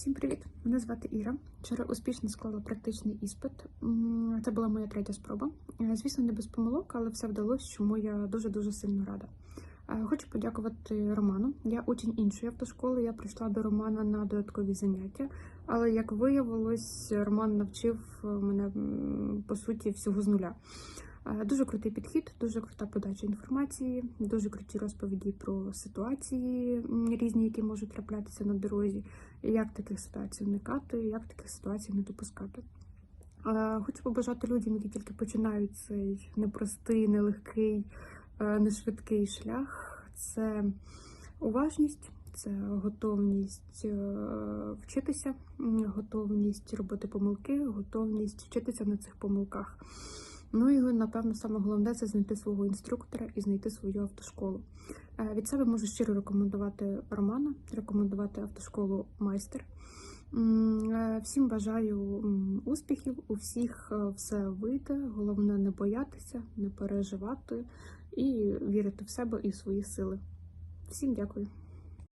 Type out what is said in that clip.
Всім привіт! Мене звати Іра. Вчора успішно склала практичний іспит. Це була моя третя спроба. Е, Звісно, не без помилок, але все вдалося, чому я дуже дуже сильно рада. Е, Хочу подякувати Роману. Я учень іншої автошколи. Я прийшла до Романа на додаткові заняття. Але як виявилось, Роман навчив е, мене по суті всього з нуля. Е, Дуже крутий підхід, дуже крута подача інформації, дуже круті розповіді про ситуації різні, які можуть траплятися на дорозі, як таких ситуацій уникати, як таких ситуацій не допускати. Е, Хочу побажати людям, які тільки починають цей непростий, нелегкий, е, нешвидкий шлях. Це уважність, це готовність вчитися, готовність робити помилки, готовність вчитися на цих помилках. Ну і напевно саме головне це знайти свого інструктора і знайти свою автошколу. Е, Від себе можу щиро рекомендувати Романа, рекомендувати автошколу майстер. Е, Всім бажаю успіхів, у всіх е, все вийде. Головне не боятися, не переживати і вірити в себе і в свої сили. Всім дякую.